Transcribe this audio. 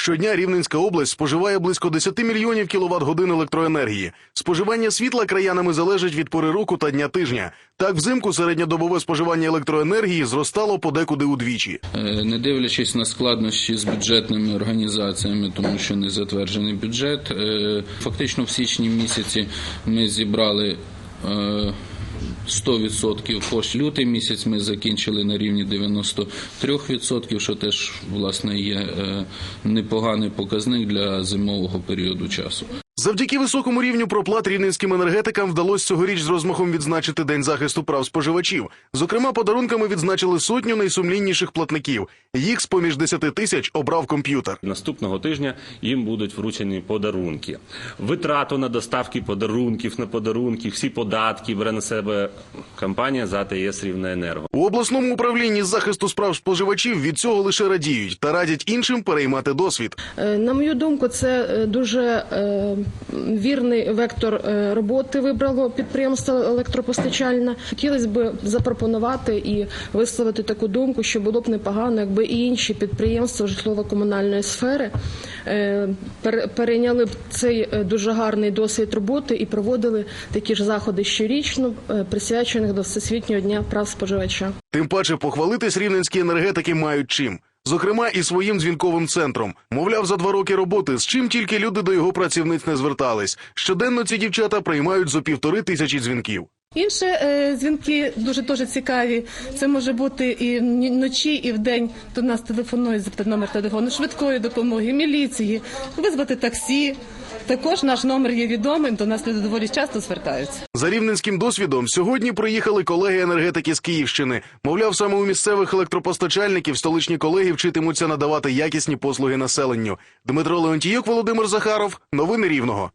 Щодня Рівненська область споживає близько 10 мільйонів кіловат годин електроенергії. Споживання світла краянами залежить від пори року та дня тижня. Так, взимку середньодобове споживання електроенергії зростало подекуди удвічі. Е, Не дивлячись на складнощі з бюджетними організаціями, тому що не затверджений бюджет, е, фактично в січні місяці ми зібрали е, 100% Хоч лютий місяць ми закінчили на рівні 93%, що теж власне є е, непоганий показник для зимового періоду часу. Завдяки високому рівню проплат рівненським енергетикам вдалося цьогоріч з розмахом відзначити День захисту прав споживачів. Зокрема, подарунками відзначили сотню найсумлінніших платників. Їх з поміж 10 тисяч обрав комп'ютер. Наступного тижня їм будуть вручені подарунки. Витрату на доставки подарунків на подарунки, всі податки бере на себе компанія ЗАТС Рівнеенерго. У обласному управлінні з захисту справ споживачів від цього лише радіють та радять іншим переймати досвід. Е, На мою думку, це е, дуже е, вірний вектор е, роботи вибрало підприємство електропостачальне. Хотілося б запропонувати і висловити таку думку, що було б непогано, якби і інші підприємства житлово-комунальної сфери е, перейняли б цей е, дуже гарний досвід роботи і проводили такі ж заходи щорічно, присвячених до Всесвітнього дня прав споживача. Тим паче похвалитись рівненські енергетики мають чим. Зокрема, і своїм дзвінковим центром. Мовляв, за два роки роботи, з чим тільки люди до його працівниць не звертались. Щоденно ці дівчата приймають зо півтори тисячі дзвінків. Інші е, дзвінки дуже дуже цікаві. Це може бути і вночі, і вдень. До нас телефонують запитати номер телефону швидкої допомоги, міліції, визвати таксі. Також наш номер є відомим. До нас люди доволі часто звертаються. За рівненським досвідом сьогодні приїхали колеги енергетики з Київщини. Мовляв, саме у місцевих електропостачальників столичні колеги вчитимуться надавати якісні послуги населенню. Дмитро Леонтіюк, Володимир Захаров. Новини Рівного.